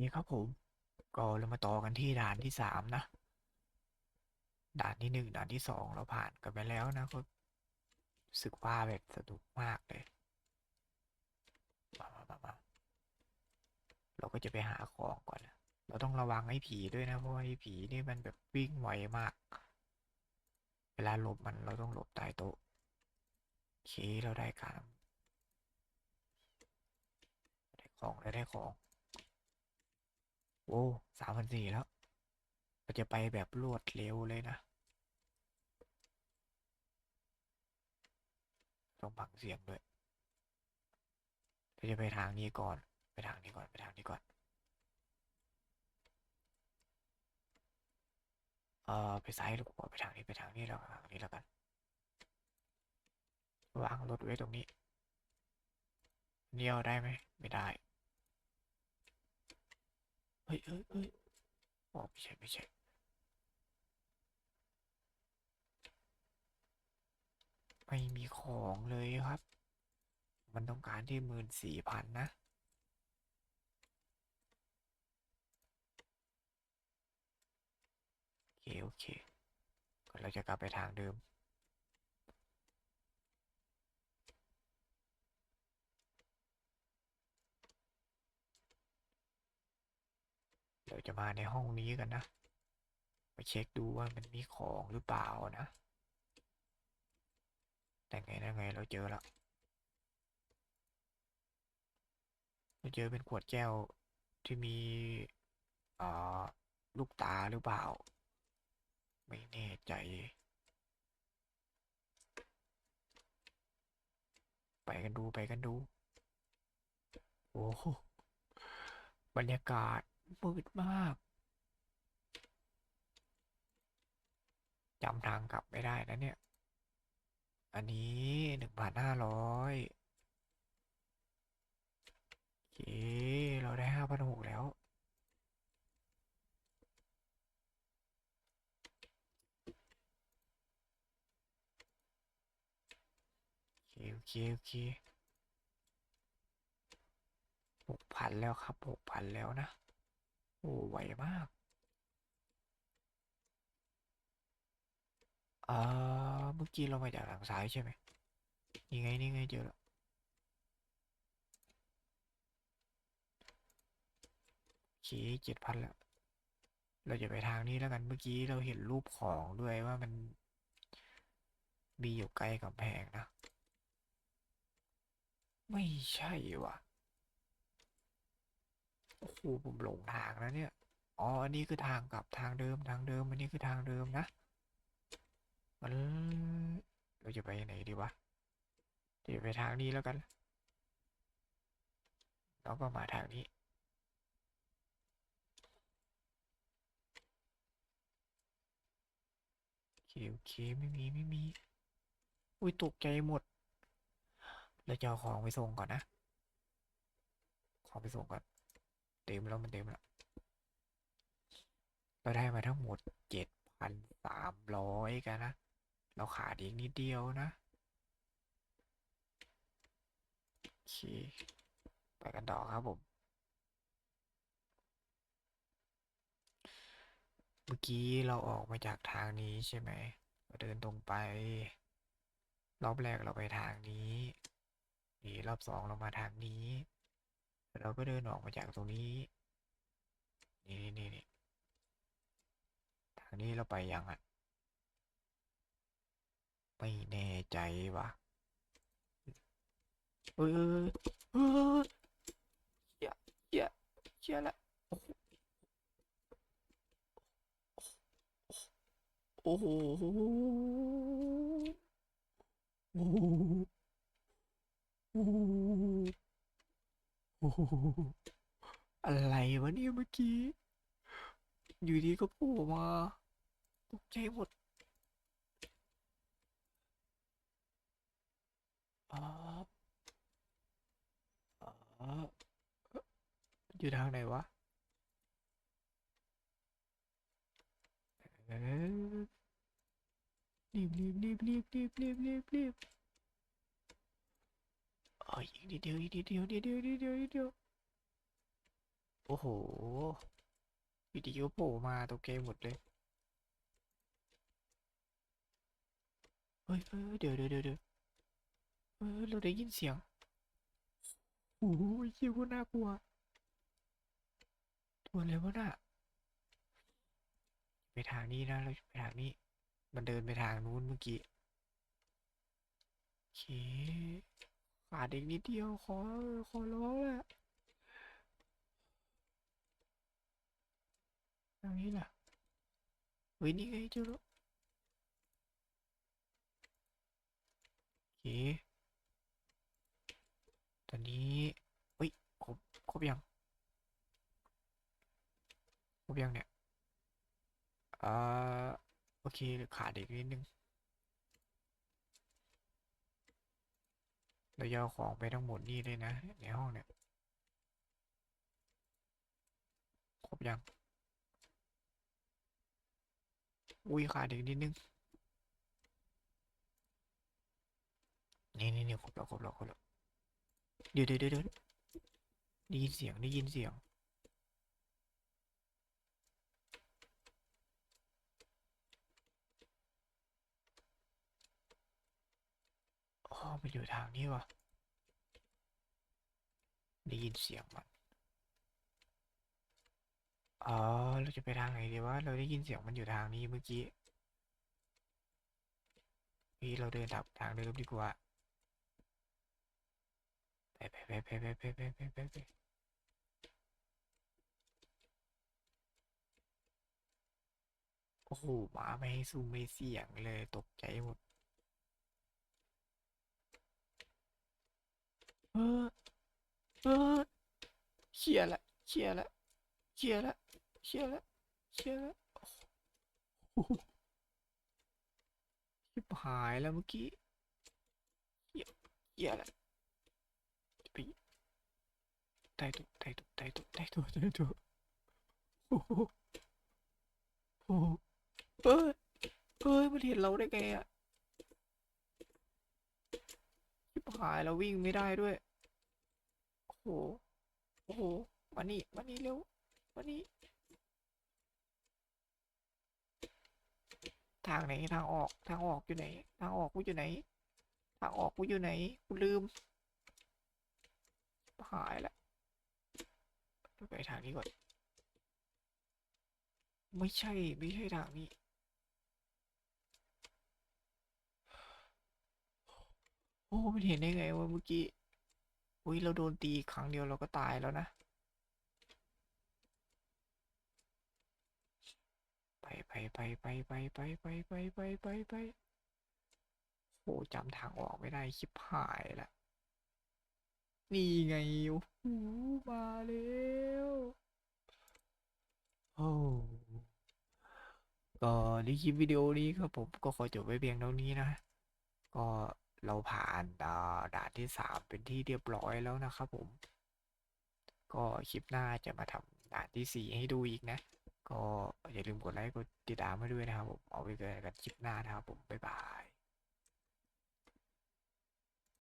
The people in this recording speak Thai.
นี่ครับผม ก็เรามาต่อกันที่ด่านที่สามนะ ด่านที่หนึ่งด่านที่สองเราผ่านกันไปแล้วนะก็รู้สึกว่าแบบสนุกมากเลยมามามามาเราก็จะไปหาของก่อนนะเราต้องระวังไอ้ผีด้วยนะ เพราะว่าไอ้ผีนี่มันแบบวิ่งไวมาก เวลาหลบมันเราต้องหลบใต้โต๊ะโอเคเราได้การได้ของได้ได้ของ โอ้สามพันสี่แล้วเราจะไปแบบรวดเร็วเลยนะ ต้องฟังเสียงด้วยเราจะไปทางนี้ก่อน ไปทางนี้ก่อน ไปทางนี้ก่อน เออไปซ้ายหรือขวาไปทางนี้ ไปทางนี้แล้วทางนี้แล้วกัน วางรถไว้ตรงนี้เลี้ยวได้ไหม ไม่ได้ เฮ้ยเฮ้ยเฮ้ยอ๋อไม่ใช่ไม่ใช่ไม่มีของเลยครับ มันต้องการที่หมื่นสี่พันนะ โอเค โอเค ก็เราจะกลับไปทางเดิม เราจะมาในห้องนี้กันนะไปเช็คดูว่ามันมีของหรือเปล่านะ แต่ไงนะไงเราเจอแล้วเราเจอเป็นขวดแก้วที่มีอ่าลูกตาหรือเปล่า ไม่แน่ใจ ไปกันดูไปกันดู โอ้บรรยากาศ มืดมากจำทางกลับไม่ได้นะเนี่ย อันนี้หนึ่งพันห้าร้อยโอเค เราได้ห้าพันหกแล้ว โอเค โอเคโอเคหกพันแล้วครับหกพันแล้วนะ โอ้ไวมากเอ่อเมื่อกี้เรามาจากทางซ้ายใช่ไหมนี่ไงนี่ไงเจอแล้วโอเคเจ็ดพันแล้ว เราจะไปทางนี้แล้วกันเมื่อกี้เราเห็นรูปของด้วยว่ามัน มีอยู่ใกล้กำแพงนะ ไม่ใช่ว่ะ โอ้โหผมหลงทางแล้วเนี่ย อ๋อ อันนี้คือทางกลับทางเดิมทางเดิม อันนี้คือทางเดิมนะ มันเราจะไปไหนดีวะเดี๋ยวไปทางนี้แล้วกัน แล้วก็มาทางนี้ โอเคโอเคไม่มีไม่มี อุ้ยตกใจหมดเราจะเอาของไปส่งก่อนนะ ของไปส่งก่อน ต็มแล้วมันเต็มแล้วเราได้มาทั้งหมดเจ็ดพันสามร้อยกันนะ เราขาดอีกนิดเดียวนะโอเคไปกันต่อครับผม เมื่อกี้เราออกมาจากทางนี้ใช่ไหมเราเดินตรงไป รอบแรกเราไปทางนี้นี่รอบสองเรามาทางนี้ เราก็เดินออกมาจากตรงนี้ นี่นี่นี่ทางนี้เราไปยังอะ ไม่แน่ใจว่ะเออเออเชี่ยเชี่ยเชี่ยละโอ้โห โอ้โห โอ้โหอะไรวะเนี่ยเมื่อกี้ อยู่ดีก็โผล่มาตกใจหมดอ๋ออ๋ออยู่ทางไหนวะเออรีบรีบรีบรีบรีบรีบรีบรีบ อ๋ออีกนิดเดียวอีกนิดเดียวนิดเดียวนิดเดียวนิดเดียวโอ้โหวิดีโอโผล่มาตกเกมหมดเลยเฮ้ยเฮ้ยเดี๋ยวเดี๋ยวเดี๋ยวเดี๋ยวเออเราได้ยินเสียงโอ้ยเหี้ยโคตรน่ากลัวตัวอะไรวะน่ะไปทางนี้นะเราไปทางนี้ มันเดินไปทางนู้นเมื่อกี้โอเค ขาดอีกนิดเดียวขอขอร้องแหละทางนี้ล่ะเฮ้ยนี่ไงเจอแล้วโอเคตอนนี้เฮ้ยครบครบยังครบยังเนี่ยอ่าโอเคขาดอีกนิดนึง เราจะเอาของไปทั้งหมดนี่เลยนะ ในห้องเนี่ย ครบยัง อุ้ยขาดอีกนิดนึง นี่นี่นี่ครบแล้วครบแล้วครบแล้ว เดี๋ยวเดี๋ยวเดี๋ยวเดี๋ยวได้ยินเสียงได้ยินเสียง อ๋อมันอยู่ทางนี้วะได้ยินเสียงมันอ๋อเราจะไปทางไหนดีวะเราได้ยินเสียงมันอยู่ทางนี้เมื่อกี้พี่เราเดินทางทางเดิมดีกว่าไปไปไปไปไปไปไปไปไปไปโอ้โหหมาไม่ให้ซูมไม่เสียงเลยตกใจหมด เออเออเชียร์ละเชียร์ละเชียร์ละเชียร์ละเชียร์ละโอ้โหชิบหายแล้วเมื่อกี้เชียร์เชียร์ละไปไต่ตัวไต่ตัวไต่ตัวไต่ตัวไต่ตัวโอ้โหโอ้เอ้ยเอ้ยมันเห็นเราได้ไงอะชิบ หายเราวิ่งไม่ได้ด้วย โอ้โห โอ้โห มานี่ มานี่เร็ว มานี่ ทางไหนทางออก ทางออกอยู่ไหน ทางออกกูอยู่ไหน ทางออกกูอยู่ไหน กูลืม หายละไปทางนี้ก่อน ไม่ใช่ ไม่ใช่ทางนี้ โอ้มันเห็นได้ไงวะเมื่อกี้ อุ้ยเราโดนตีครั้งเดียวเราก็ตายแล้วนะ ไปไปไปไปไปไปไปไปไปไปไปโหจำทางออกไม่ได้ชิบหายละ นี่ไงโอ้โหมาแล้วโอ้ก็ในคลิปวิดีโอนี้ครับผมก็ขอจบไว้เพียงเท่านี้นะ ก็ เราผ่านอ่าด่านที่สามเป็นที่เรียบร้อยแล้วนะครับผม ก็คลิปหน้าจะมาทำด่านที่สี่ให้ดูอีกนะ ก็อย่าลืมกดไลค์กดติดตามให้ด้วยนะครับผม เอาไว้เจอกันคลิปหน้านะครับผม บ๊ายบาย